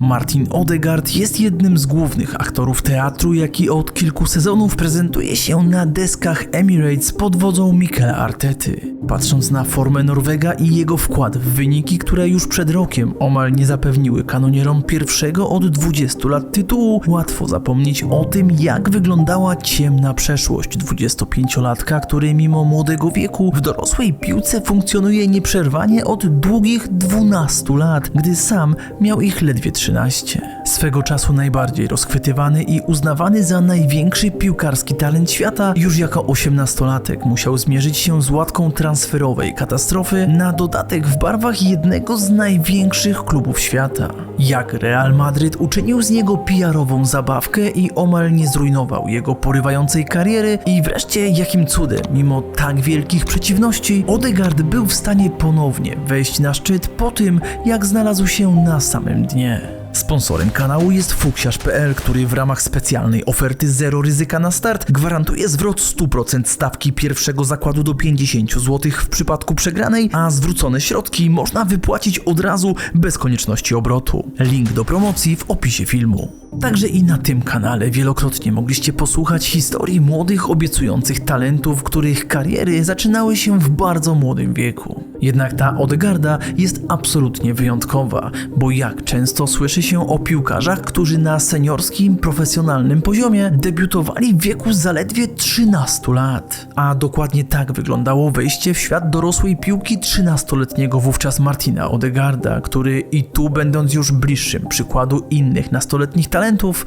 Martin Odegaard jest jednym z głównych aktorów teatru, jaki od kilku sezonów prezentuje się na deskach Emirates pod wodzą Mikela Artety. Patrząc na formę Norwega i jego wkład w wyniki, które już przed rokiem omal nie zapewniły kanonierom pierwszego od 20 lat tytułu, łatwo zapomnieć o tym, jak wyglądała ciemna przeszłość 25-latka, który mimo młodego wieku w dorosłej piłce funkcjonuje nieprzerwanie od długich 12 lat, gdy sam miał ich ledwie 13. Swego czasu najbardziej rozchwytywany i uznawany za największy piłkarski talent świata, już jako 18-latek musiał zmierzyć się z łatką transferowej katastrofy, na dodatek w barwach jednego z największych klubów świata. Jak Real Madryt uczynił z niego PR-ową zabawkę i omal nie zrujnował jego porywającej kariery i wreszcie jakim cudem, mimo tak wielkich przeciwności, Odegaard był w stanie ponownie wejść na szczyt po tym, jak znalazł się na samym dnie. Sponsorem kanału jest fuksiarz.pl, który w ramach specjalnej oferty zero ryzyka na start gwarantuje zwrot 100% stawki pierwszego zakładu do 50 zł w przypadku przegranej, a zwrócone środki można wypłacić od razu bez konieczności obrotu. Link do promocji w opisie filmu. Także i na tym kanale wielokrotnie mogliście posłuchać historii młodych, obiecujących talentów, których kariery zaczynały się w bardzo młodym wieku. Jednak ta Odegarda jest absolutnie wyjątkowa, bo jak często słyszy się o piłkarzach, którzy na seniorskim, profesjonalnym poziomie debiutowali w wieku zaledwie 13 lat. A dokładnie tak wyglądało wejście w świat dorosłej piłki 13-letniego wówczas Martina Odegarda, który i tu będąc już bliższym przykładu innych nastoletnich talentów,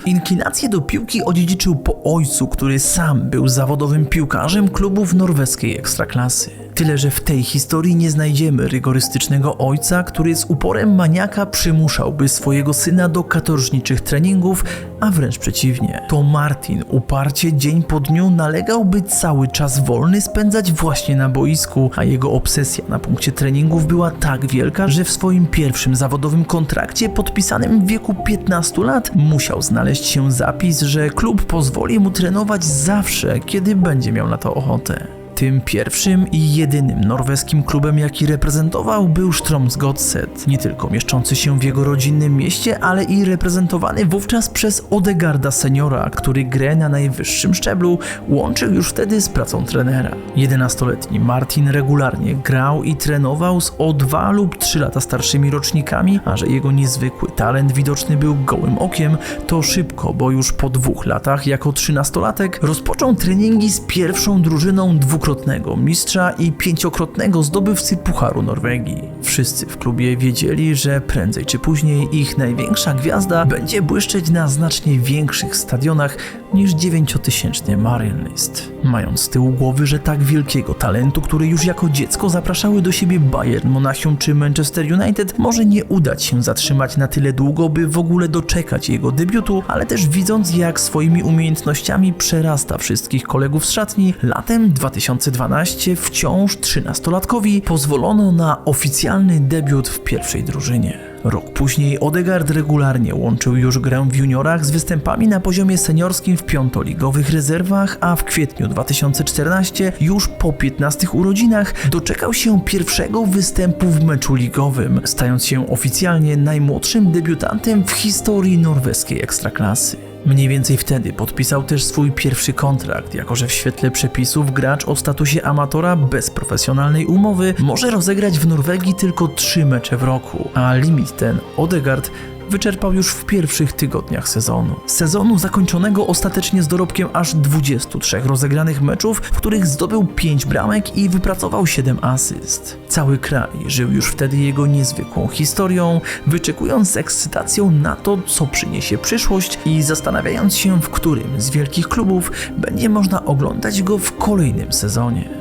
inklinację do piłki odziedziczył po ojcu, który sam był zawodowym piłkarzem klubów norweskiej ekstraklasy. Tyle, że w tej historii nie znajdziemy rygorystycznego ojca, który z uporem maniaka przymuszałby swojego syna do katorżniczych treningów, a wręcz przeciwnie. To Martin uparcie dzień po dniu nalegał, by cały czas wolny spędzać właśnie na boisku, a jego obsesja na punkcie treningów była tak wielka, że w swoim pierwszym zawodowym kontrakcie podpisanym w wieku 15 lat musiał znaleźć się zapis, że klub pozwoli mu trenować zawsze, kiedy będzie miał na to ochotę. Tym pierwszym i jedynym norweskim klubem, jaki reprezentował, był Stroms Godset, nie tylko mieszczący się w jego rodzinnym mieście, ale i reprezentowany wówczas przez Odegarda seniora, który grę na najwyższym szczeblu łączył już wtedy z pracą trenera. 11-letni Martin regularnie grał i trenował z o 2 lub 3 lata starszymi rocznikami, a że jego niezwykły talent widoczny był gołym okiem, to szybko, bo już po dwóch latach jako 13-latek rozpoczął treningi z pierwszą drużyną dwukrotnie dwukrotnego mistrza i pięciokrotnego zdobywcy Pucharu Norwegii. Wszyscy w klubie wiedzieli, że prędzej czy później ich największa gwiazda będzie błyszczeć na znacznie większych stadionach niż 9-tysięczny Marienlist. Mając z tyłu głowy, że tak wielkiego talentu, który już jako dziecko zapraszały do siebie Bayern, Monachium czy Manchester United, może nie udać się zatrzymać na tyle długo, by w ogóle doczekać jego debiutu, ale też widząc jak swoimi umiejętnościami przerasta wszystkich kolegów z szatni, latem 2012 wciąż 13-latkowi pozwolono na oficjalny debiut w pierwszej drużynie. Rok później Odegaard regularnie łączył już grę w juniorach z występami na poziomie seniorskim w piątoligowych rezerwach, a w kwietniu 2014, już po 15 urodzinach, doczekał się pierwszego występu w meczu ligowym, stając się oficjalnie najmłodszym debiutantem w historii norweskiej ekstraklasy. Mniej więcej wtedy podpisał też swój pierwszy kontrakt, jako że w świetle przepisów gracz o statusie amatora bez profesjonalnej umowy może rozegrać w Norwegii tylko trzy mecze w roku, a limit ten Odegaard wyczerpał już w pierwszych tygodniach sezonu. Sezonu zakończonego ostatecznie z dorobkiem aż 23 rozegranych meczów, w których zdobył 5 bramek i wypracował 7 asyst. Cały kraj żył już wtedy jego niezwykłą historią, wyczekując z ekscytacją na to, co przyniesie przyszłość i zastanawiając się, w którym z wielkich klubów będzie można oglądać go w kolejnym sezonie.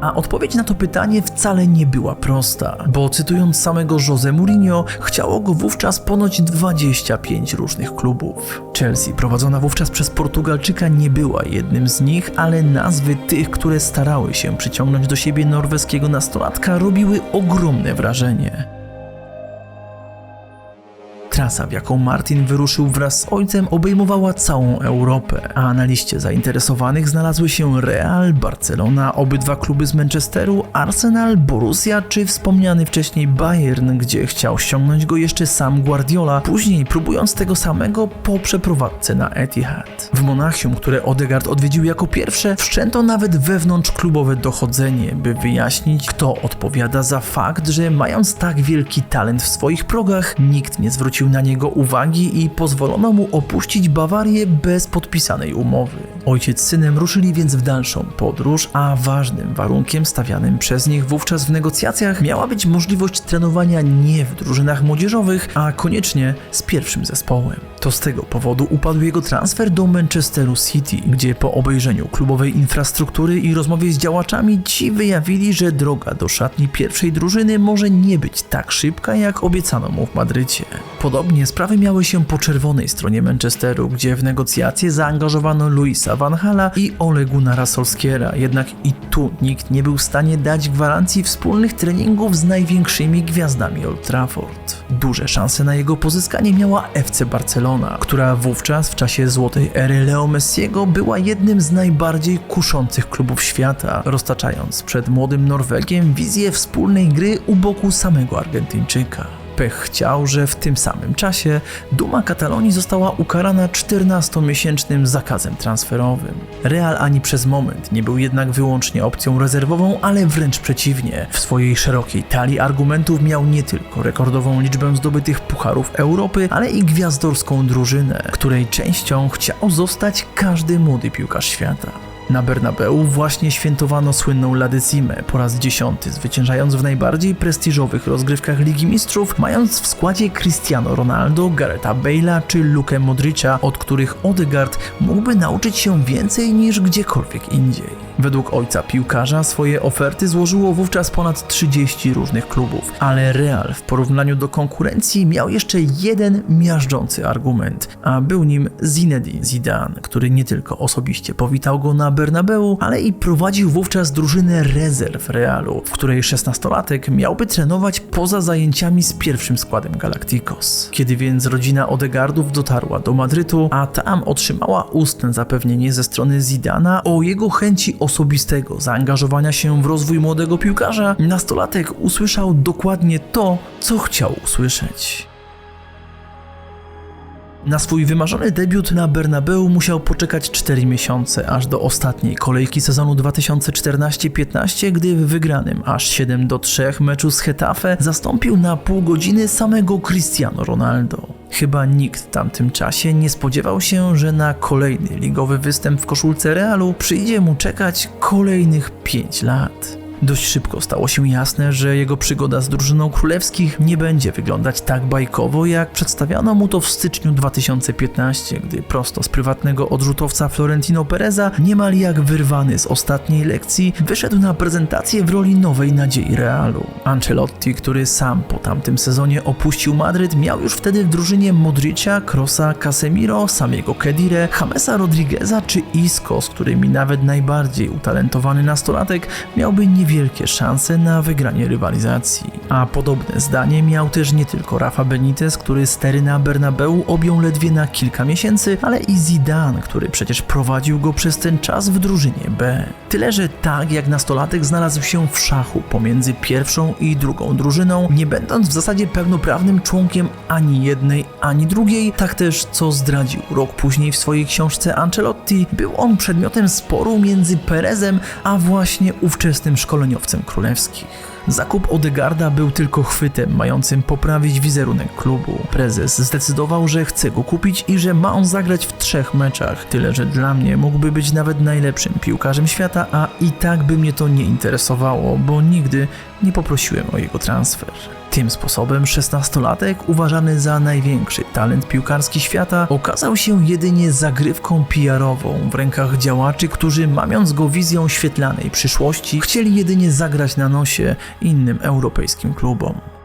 A odpowiedź na to pytanie wcale nie była prosta, bo cytując samego Jose Mourinho, chciało go wówczas ponoć 25 różnych klubów. Chelsea, prowadzona wówczas przez Portugalczyka, nie była jednym z nich, ale nazwy tych, które starały się przyciągnąć do siebie norweskiego nastolatka, robiły ogromne wrażenie. Trasa, w jaką Martin wyruszył wraz z ojcem, obejmowała całą Europę, a na liście zainteresowanych znalazły się Real, Barcelona, obydwa kluby z Manchesteru, Arsenal, Borussia czy wspomniany wcześniej Bayern, gdzie chciał ściągnąć go jeszcze sam Guardiola, później próbując tego samego po przeprowadzce na Etihad. W Monachium, które Odegaard odwiedził jako pierwsze, wszczęto nawet wewnątrzklubowe dochodzenie, by wyjaśnić, kto odpowiada za fakt, że mając tak wielki talent w swoich progach, nikt nie zwrócił na niego uwagi i pozwolono mu opuścić Bawarię bez podpisanej umowy. Ojciec z synem ruszyli więc w dalszą podróż, a ważnym warunkiem stawianym przez nich wówczas w negocjacjach miała być możliwość trenowania nie w drużynach młodzieżowych, a koniecznie z pierwszym zespołem. To z tego powodu upadł jego transfer do Manchesteru City, gdzie po obejrzeniu klubowej infrastruktury i rozmowie z działaczami ci wyjawili, że droga do szatni pierwszej drużyny może nie być tak szybka, jak obiecano mu w Madrycie. Podobnie sprawy miały się po czerwonej stronie Manchesteru, gdzie w negocjacje zaangażowano Luisa Van Hala i Ole Gunnara jednak i tu nikt nie był w stanie dać gwarancji wspólnych treningów z największymi gwiazdami Old Trafford. Duże szanse na jego pozyskanie miała FC Barcelona, która wówczas w czasie złotej ery Leo Messiego była jednym z najbardziej kuszących klubów świata, roztaczając przed młodym Norwegiem wizję wspólnej gry u boku samego Argentyńczyka. Chciał, że w tym samym czasie Duma Katalonii została ukarana 14-miesięcznym zakazem transferowym. Real ani przez moment nie był jednak wyłącznie opcją rezerwową, ale wręcz przeciwnie. W swojej szerokiej talii argumentów miał nie tylko rekordową liczbę zdobytych pucharów Europy, ale i gwiazdorską drużynę, której częścią chciał zostać każdy młody piłkarz świata. Na Bernabeu właśnie świętowano słynną Ladycimę po raz dziesiąty, zwyciężając w najbardziej prestiżowych rozgrywkach Ligi Mistrzów, mając w składzie Cristiano Ronaldo, Garetha Bale'a czy Lukę Modricza, od których Odegaard mógłby nauczyć się więcej niż gdziekolwiek indziej. Według ojca piłkarza swoje oferty złożyło wówczas ponad 30 różnych klubów, ale Real w porównaniu do konkurencji miał jeszcze jeden miażdżący argument, a był nim Zinedine Zidane, który nie tylko osobiście powitał go na Bernabeu, ale i prowadził wówczas drużynę rezerw Realu, w której 16-latek miałby trenować poza zajęciami z pierwszym składem Galacticos. Kiedy więc rodzina Odegardów dotarła do Madrytu, a tam otrzymała ustne zapewnienie ze strony Zidana o jego chęci osobistego zaangażowania się w rozwój młodego piłkarza, nastolatek usłyszał dokładnie to, co chciał usłyszeć. Na swój wymarzony debiut na Bernabeu musiał poczekać 4 miesiące, aż do ostatniej kolejki sezonu 2014-15, gdy w wygranym aż 7 do 3 meczu z Hetafe zastąpił na pół godziny samego Cristiano Ronaldo. Chyba nikt w tamtym czasie nie spodziewał się, że na kolejny ligowy występ w koszulce Realu przyjdzie mu czekać kolejnych 5 lat. Dość szybko stało się jasne, że jego przygoda z drużyną królewskich nie będzie wyglądać tak bajkowo, jak przedstawiano mu to w styczniu 2015, gdy prosto z prywatnego odrzutowca Florentino Pereza, niemal jak wyrwany z ostatniej lekcji, wyszedł na prezentację w roli nowej nadziei Realu. Ancelotti, który sam po tamtym sezonie opuścił Madryt, miał już wtedy w drużynie Modricia, Krosa, Casemiro, samego Kedire, Jamesa Rodrigueza czy Isco, z którymi nawet najbardziej utalentowany nastolatek miałby nie niewielkie szanse na wygranie rywalizacji. A podobne zdanie miał też nie tylko Rafa Benitez, który stery na Bernabeu objął ledwie na kilka miesięcy, ale i Zidane, który przecież prowadził go przez ten czas w drużynie B. Tyle, że tak jak nastolatek znalazł się w szachu pomiędzy pierwszą i drugą drużyną, nie będąc w zasadzie pełnoprawnym członkiem ani jednej, ani drugiej, tak też co zdradził rok później w swojej książce Ancelotti, był on przedmiotem sporu między Perezem a właśnie ówczesnym szkoleniowcem szkoleniowcem królewskich. Zakup Odegarda był tylko chwytem mającym poprawić wizerunek klubu. Prezes zdecydował, że chce go kupić i że ma on zagrać w trzech meczach. Tyle, że dla mnie mógłby być nawet najlepszym piłkarzem świata, a i tak by mnie to nie interesowało, bo nigdy nie poprosiłem o jego transfer. Tym sposobem 16-latek, uważany za największy talent piłkarski świata, okazał się jedynie zagrywką PR-ową w rękach działaczy, którzy mamiąc go wizją świetlanej przyszłości, chcieli jedynie zagrać na nosie innym europejskim klubom.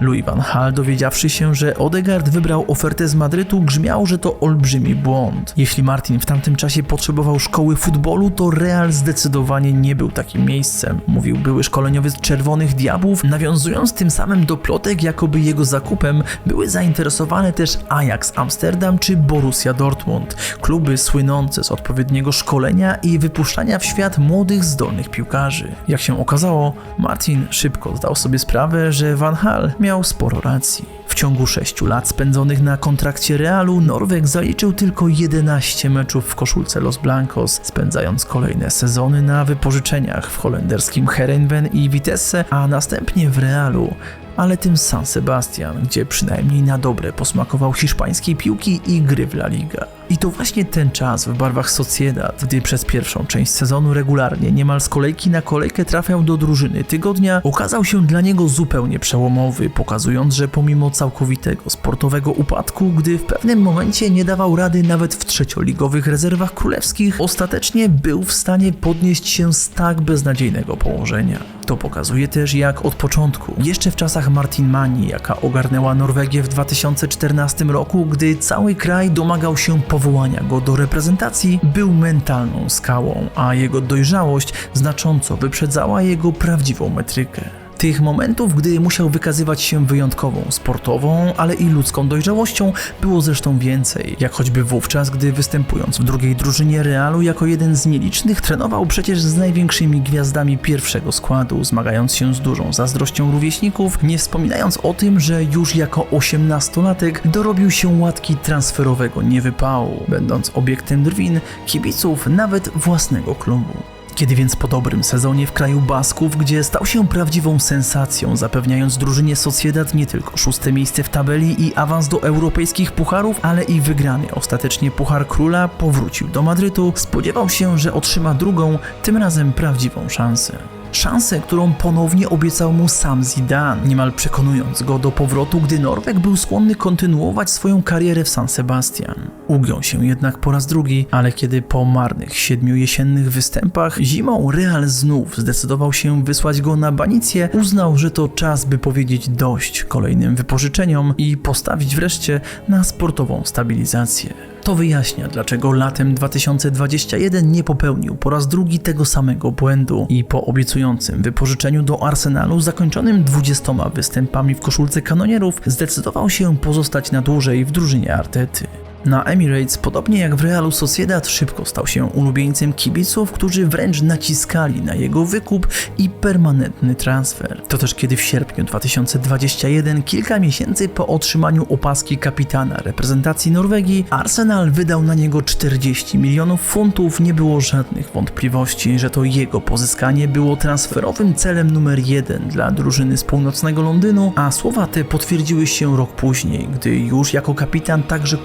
Louis van Gaal, dowiedziawszy się, że Odegaard wybrał ofertę z Madrytu, grzmiał, że to olbrzymi błąd. Jeśli Martin w tamtym czasie potrzebował szkoły futbolu, to Real zdecydowanie nie był takim miejscem, mówił były szkoleniowiec Czerwonych Diabłów, nawiązując tym samym do plotek, jakoby jego zakupem były zainteresowane też Ajax Amsterdam czy Borussia Dortmund, kluby słynące z odpowiedniego szkolenia i wypuszczania w świat młodych, zdolnych piłkarzy. Jak się okazało, Martin szybko zdał sobie sprawę, że Van Hal miał sporo racji. W ciągu 6 lat spędzonych na kontrakcie Realu Norweg zaliczył tylko 11 meczów w koszulce Los Blancos, spędzając kolejne sezony na wypożyczeniach w holenderskim Herenveen i Vitesse, a następnie w Realu ale tym San Sebastian, gdzie przynajmniej na dobre posmakował hiszpańskiej piłki i gry w La Liga. I to właśnie ten czas w barwach Sociedad, gdy przez pierwszą część sezonu regularnie, niemal z kolejki na kolejkę trafiał do drużyny tygodnia, okazał się dla niego zupełnie przełomowy, pokazując, że pomimo całkowitego sportowego upadku, gdy w pewnym momencie nie dawał rady nawet w trzecioligowych rezerwach królewskich, ostatecznie był w stanie podnieść się z tak beznadziejnego położenia. To pokazuje też, jak od początku, jeszcze w czasach Martin Mani, jaka ogarnęła Norwegię w 2014 roku, gdy cały kraj domagał się powołania go do reprezentacji, był mentalną skałą, a jego dojrzałość znacząco wyprzedzała jego prawdziwą metrykę. Tych momentów, gdy musiał wykazywać się wyjątkową, sportową, ale i ludzką dojrzałością, było zresztą więcej. Jak choćby wówczas, gdy występując w drugiej drużynie Realu jako jeden z nielicznych, trenował przecież z największymi gwiazdami pierwszego składu, zmagając się z dużą zazdrością rówieśników, nie wspominając o tym, że już jako osiemnastolatek dorobił się łatki transferowego niewypału, będąc obiektem drwin kibiców nawet własnego klubu. Kiedy więc po dobrym sezonie w kraju Basków, gdzie stał się prawdziwą sensacją, zapewniając drużynie Sociedad nie tylko szóste miejsce w tabeli i awans do europejskich pucharów, ale i wygrany ostatecznie Puchar Króla, powrócił do Madrytu, spodziewał się, że otrzyma drugą, tym razem prawdziwą szansę. Szansę, którą ponownie obiecał mu sam Zidane, niemal przekonując go do powrotu, gdy Norweg był skłonny kontynuować swoją karierę w San Sebastian. Ugiął się jednak po raz drugi, ale kiedy po marnych siedmiu jesiennych występach zimą Real znów zdecydował się wysłać go na banicję, uznał, że to czas, by powiedzieć dość kolejnym wypożyczeniom i postawić wreszcie na sportową stabilizację. To wyjaśnia, dlaczego latem 2021 nie popełnił po raz drugi tego samego błędu i po obiecującym wypożyczeniu do Arsenalu zakończonym 20 występami w koszulce kanonierów zdecydował się pozostać na dłużej w drużynie Artety. Na Emirates, podobnie jak w Realu Sociedad, szybko stał się ulubieńcem kibiców, którzy wręcz naciskali na jego wykup i permanentny transfer. To też kiedy w sierpniu 2021, kilka miesięcy po otrzymaniu opaski kapitana reprezentacji Norwegii, Arsenal wydał na niego 40 milionów funtów, nie było żadnych wątpliwości, że to jego pozyskanie było transferowym celem numer jeden dla drużyny z północnego Londynu, a słowa te potwierdziły się rok później, gdy już jako kapitan także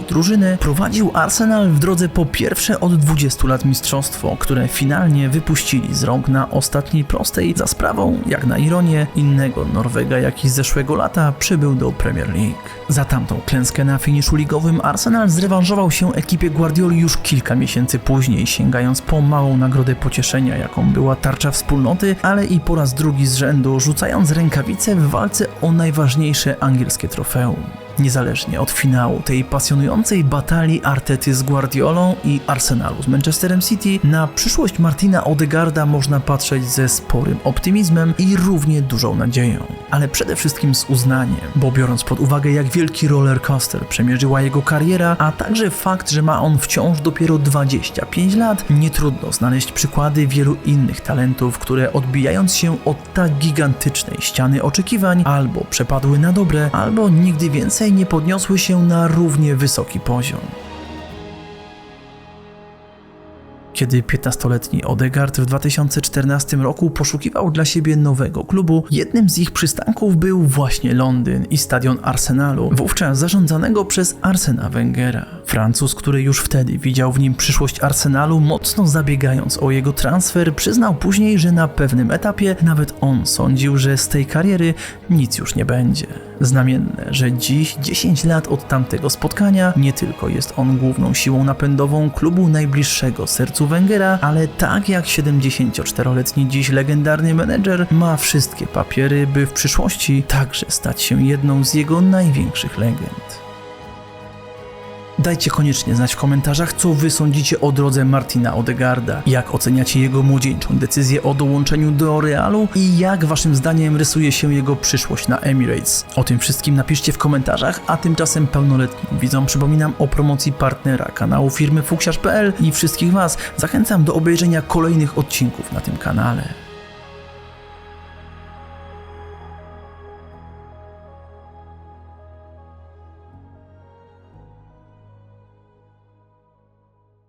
klubowej drużyny prowadził Arsenal w drodze po pierwsze od 20 lat mistrzostwo, które finalnie wypuścili z rąk na ostatniej prostej za sprawą, jak na ironię, innego Norwega, jaki z zeszłego lata przybył do Premier League. Za tamtą klęskę na finiszu ligowym Arsenal zrewanżował się ekipie Guardioli już kilka miesięcy później, sięgając po małą nagrodę pocieszenia, jaką była tarcza wspólnoty, ale i po raz drugi z rzędu rzucając rękawice w walce o najważniejsze angielskie trofeum. Niezależnie od finału tej pasjonującej batalii Artety z Guardiolą i Arsenalu z Manchesterem City, na przyszłość Martina Odegarda można patrzeć ze sporym optymizmem i równie dużą nadzieją. Ale przede wszystkim z uznaniem, bo biorąc pod uwagę jak wielki roller coaster przemierzyła jego kariera, a także fakt, że ma on wciąż dopiero 25 lat, nie trudno znaleźć przykłady wielu innych talentów, które odbijając się od tak gigantycznej ściany oczekiwań, albo przepadły na dobre, albo nigdy więcej nie podniosły się na równie wysoki poziom. Kiedy 15-letni Odegaard w 2014 roku poszukiwał dla siebie nowego klubu, jednym z ich przystanków był właśnie Londyn i stadion Arsenalu, wówczas zarządzanego przez Arsena Wengera. Francuz, który już wtedy widział w nim przyszłość Arsenalu, mocno zabiegając o jego transfer, przyznał później, że na pewnym etapie nawet on sądził, że z tej kariery nic już nie będzie. Znamienne, że dziś, 10 lat od tamtego spotkania, nie tylko jest on główną siłą napędową klubu najbliższego sercu Węgera, ale tak jak 74-letni dziś legendarny menedżer ma wszystkie papiery, by w przyszłości także stać się jedną z jego największych legend. Dajcie koniecznie znać w komentarzach, co wy sądzicie o drodze Martina Odegarda, jak oceniacie jego młodzieńczą decyzję o dołączeniu do Realu i jak waszym zdaniem rysuje się jego przyszłość na Emirates. O tym wszystkim napiszcie w komentarzach, a tymczasem pełnoletnim widzom przypominam o promocji partnera kanału firmy fuksiarz.pl i wszystkich was zachęcam do obejrzenia kolejnych odcinków na tym kanale.